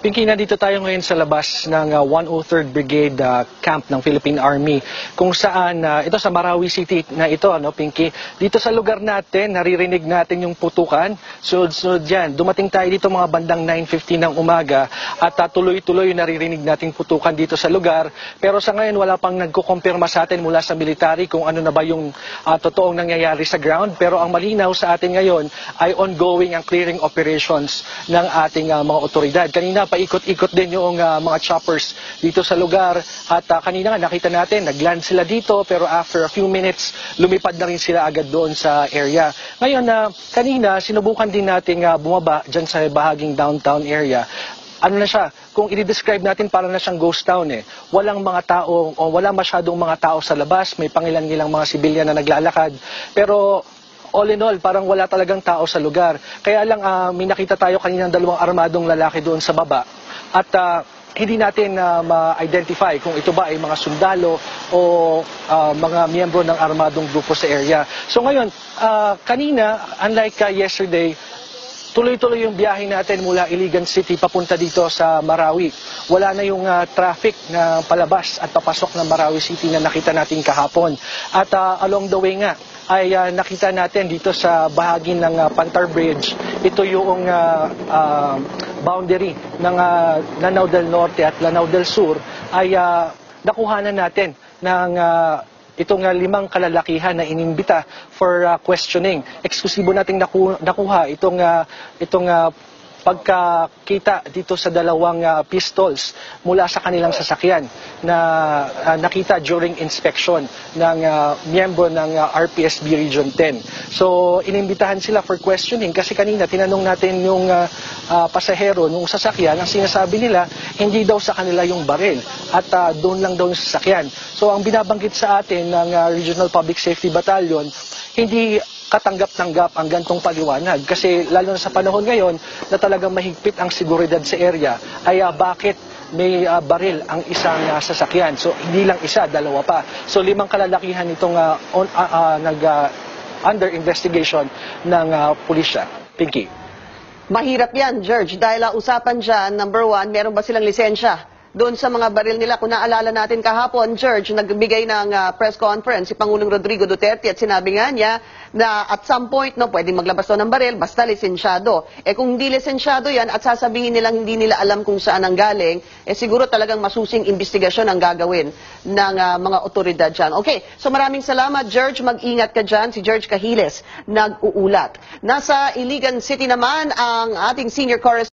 Pinky, nandito tayo ngayon sa labas ng ah, 103rd Brigade ah, Camp ng Philippine Army kung saan ah, ito sa Marawi City na ito, ano, Pinky. Dito sa lugar natin, naririnig natin yung putukan. Sunod-sunod yan. Dumating tayo dito mga bandang 9.15 ng umaga at ah, tuloy-tuloy yung naririnig nating putukan dito sa lugar. Pero sa ngayon, wala pang nagkukumpirma sa atin mula sa military kung ano na ba yung ah, totoong nangyayari sa ground. Pero ang malinaw sa atin ngayon ay ongoing ang clearing operations ng ating ah, mga otoridad. Kanina paikot-ikot din yung ah, mga choppers dito sa lugar at ah, kanina nga nakita natin nagland sila dito pero after a few minutes lumipad na rin sila agad doon sa area. Ngayon na kanina sinubukan din nating ah, bumaba diyan sa bahaging downtown area ano na siya, kung i-describe natin para na siyang ghost town eh. Walang mga tao, o wala masyadong mga tao sa labas, may pangilan-ilang mga sibilyan na naglalakad. Pero all in all, parang wala talagang tao sa lugar. Kaya lang ah, may nakita tayo kanina ng dalawang armadong lalaki doon sa baba. At ah, hindi natin na ma-identify kung ito ba ay mga sundalo o ah, mga miyembro ng armadong grupo sa area. So ngayon, ah, kanina, unlike ah, yesterday, tuloy-tuloy yung biyahe natin mula Iligan City papunta dito sa Marawi. Wala na yung ah, traffic na palabas at papasok ng Marawi City na nakita natin kahapon. At ah, along the way nga, ay ah, nakita natin dito sa bahagi ng ah, Pantar Bridge, ito yung ah, ah, boundary ng ah, Lanao del Norte at Lanao del Sur ay ah, nakuhanan natin ng ah, itong limang kalalakihan na inimbita for uh, questioning. Eksklusibo nating naku- nakuha itong uh, itong uh, pagkakita dito sa dalawang uh, pistols mula sa kanilang sasakyan na uh, nakita during inspection ng uh, miyembro ng uh, RPSB Region 10. So inimbitahan sila for questioning kasi kanina tinanong natin yung uh, uh, pasahero nung sasakyan ang sinasabi nila hindi daw sa kanila yung baril at uh, doon lang daw yung sasakyan. So ang binabanggit sa atin ng uh, Regional Public Safety Battalion hindi katanggap-tanggap ang gantong paliwanag. Kasi lalo na sa panahon ngayon na talagang mahigpit ang seguridad sa area, ay ah, bakit may ah, baril ang isang ah, sasakyan. So hindi lang isa, dalawa pa. So limang kalalakihan itong ah, on, ah, ah, nag, ah, under investigation ng ah, pulisya. Pinky. Mahirap yan, George, dahil ang usapan dyan, number one, meron ba silang lisensya? Doon sa mga baril nila, kung naalala natin kahapon, George, nagbigay ng ah, press conference si Pangulong Rodrigo Duterte at sinabi nga niya na at some point, no, pwedeng maglabas daw ng baril, basta lisensyado. Eh kung hindi lisensyado yan at sasabihin nilang hindi nila alam kung saan ang galing, eh siguro talagang masusing investigasyon ang gagawin ng ah, mga otoridad dyan. Okay, so maraming salamat, George. Mag-ingat ka dyan. Si George Cahiles, nag-uulat. Nasa Iligan City naman ang ating senior correspondent,